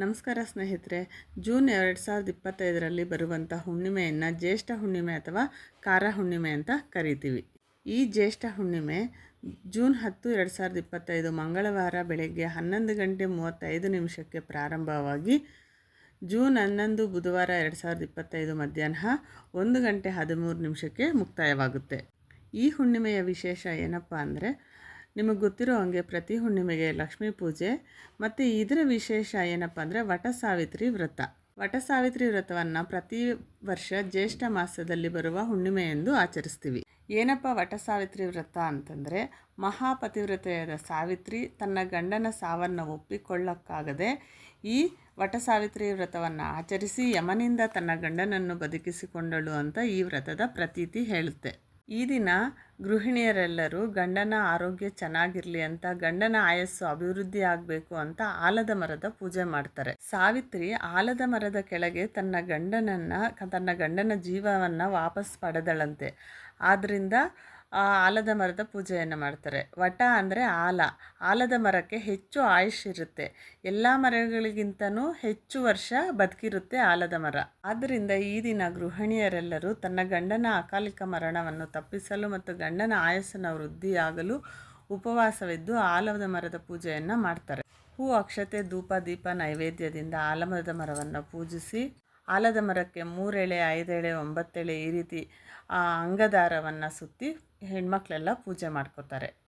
ನಮಸ್ಕಾರ ಸ್ನೇಹಿತರೆ, ಜೂನ್ ಎರಡು ಸಾವಿರದ ಇಪ್ಪತ್ತೈದರಲ್ಲಿ ಬರುವಂಥ ಹುಣ್ಣಿಮೆಯನ್ನು ಜ್ಯೇಷ್ಠ ಹುಣ್ಣಿಮೆ ಅಥವಾ ಕಾರ ಹುಣ್ಣಿಮೆ ಅಂತ ಕರಿತೀವಿ. ಈ ಜ್ಯೇಷ್ಠ ಹುಣ್ಣಿಮೆ ಜೂನ್ ಹತ್ತು ಎರಡು ಸಾವಿರದ ಇಪ್ಪತ್ತೈದು ಮಂಗಳವಾರ ಬೆಳಗ್ಗೆ ಹನ್ನೊಂದು ಗಂಟೆ ಮೂವತ್ತೈದು ನಿಮಿಷಕ್ಕೆ ಪ್ರಾರಂಭವಾಗಿ ಜೂನ್ ಹನ್ನೊಂದು ಬುಧವಾರ ಎರಡು ಸಾವಿರದ ಇಪ್ಪತ್ತೈದು ಮಧ್ಯಾಹ್ನ ಒಂದು ಗಂಟೆ ಹದಿಮೂರು ನಿಮಿಷಕ್ಕೆ ಮುಕ್ತಾಯವಾಗುತ್ತೆ. ಈ ಹುಣ್ಣಿಮೆಯ ವಿಶೇಷ ಏನಪ್ಪ ಅಂದರೆ ನಿಮಗೆ ಗೊತ್ತಿರೋ ಹಾಗೆ ಪ್ರತಿ ಹುಣ್ಣಿಮೆಗೆ ಲಕ್ಷ್ಮೀ ಪೂಜೆ, ಮತ್ತು ಇದರ ವಿಶೇಷ ಏನಪ್ಪ ಅಂದರೆ ವಟ ಸಾವಿತ್ರಿ ವ್ರತ. ವಟ ಸಾವಿತ್ರಿ ವ್ರತವನ್ನು ಪ್ರತಿ ವರ್ಷ ಜ್ಯೇಷ್ಠ ಮಾಸದಲ್ಲಿ ಬರುವ ಹುಣ್ಣಿಮೆ ಎಂದು ಆಚರಿಸ್ತೀವಿ. ಏನಪ್ಪ ವಟ ಸಾವಿತ್ರಿ ವ್ರತ ಅಂತಂದರೆ ಮಹಾಪತಿವ್ರತೆಯಾದ ಸಾವಿತ್ರಿ ತನ್ನ ಗಂಡನ ಸಾವನ್ನು ಒಪ್ಪಿಕೊಳ್ಳಕ್ಕಾಗದೆ ಈ ವಟ ಸಾವಿತ್ರಿ ವ್ರತವನ್ನು ಆಚರಿಸಿ ಯಮನಿಂದ ತನ್ನ ಗಂಡನನ್ನು ಬದುಕಿಸಿಕೊಂಡಳು ಅಂತ ಈ ವ್ರತದ ಪ್ರತೀತಿ ಹೇಳುತ್ತೆ. ಈ ದಿನ ಗೃಹಿಣಿಯರೆಲ್ಲರೂ ಗಂಡನ ಆರೋಗ್ಯ ಚೆನ್ನಾಗಿರಲಿ ಅಂತ, ಗಂಡನ ಆಯಸ್ಸು ಅಭಿವೃದ್ಧಿ ಆಗಬೇಕು ಅಂತ ಆಲದ ಮರದ ಪೂಜೆ ಮಾಡ್ತಾರೆ. ಸಾವಿತ್ರಿ ಆಲದ ಮರದ ಕೆಳಗೆ ತನ್ನ ಗಂಡನನ್ನು, ತನ್ನ ಗಂಡನ ಜೀವವನ್ನು ವಾಪಸ್ ಪಡೆದಳಂತೆ. ಆದ್ದರಿಂದ ಆಲದ ಮರದ ಪೂಜೆಯನ್ನು ಮಾಡ್ತಾರೆ. ವಟ ಅಂದರೆ ಆಲ. ಆಲದ ಮರಕ್ಕೆ ಹೆಚ್ಚು ಆಯುಷ್ ಇರುತ್ತೆ. ಎಲ್ಲ ಮರಗಳಿಗಿಂತನೂ ಹೆಚ್ಚು ವರ್ಷ ಬದುಕಿರುತ್ತೆ ಆಲದ ಮರ. ಆದ್ದರಿಂದ ಈ ದಿನ ಗೃಹಿಣಿಯರೆಲ್ಲರೂ ತನ್ನ ಗಂಡನ ಅಕಾಲಿಕ ಮರಣವನ್ನು ತಪ್ಪಿಸಲು ಮತ್ತು ಗಂಡನ ಆಯಸ್ಸನ್ನು ವೃದ್ಧಿಯಾಗಲು ಉಪವಾಸವಿದ್ದು ಆಲದ ಮರದ ಪೂಜೆಯನ್ನು ಮಾಡ್ತಾರೆ. ಹೂ, ಅಕ್ಷತೆ, ಧೂಪ, ದೀಪ, ನೈವೇದ್ಯದಿಂದ ಆಲಮರದ ಮರವನ್ನು ಪೂಜಿಸಿ ಆಲದ ಮರಕ್ಕೆ ಮೂರೆಳೆ, ಐದೆಳೆ, ಒಂಬತ್ತೆಳೆ ಈ ರೀತಿ ಆ ಅಂಗದಾರವನ್ನು ಸುತ್ತಿ ಹೆಣ್ಮಕ್ಳೆಲ್ಲ ಪೂಜೆ ಮಾಡ್ಕೋತಾರೆ.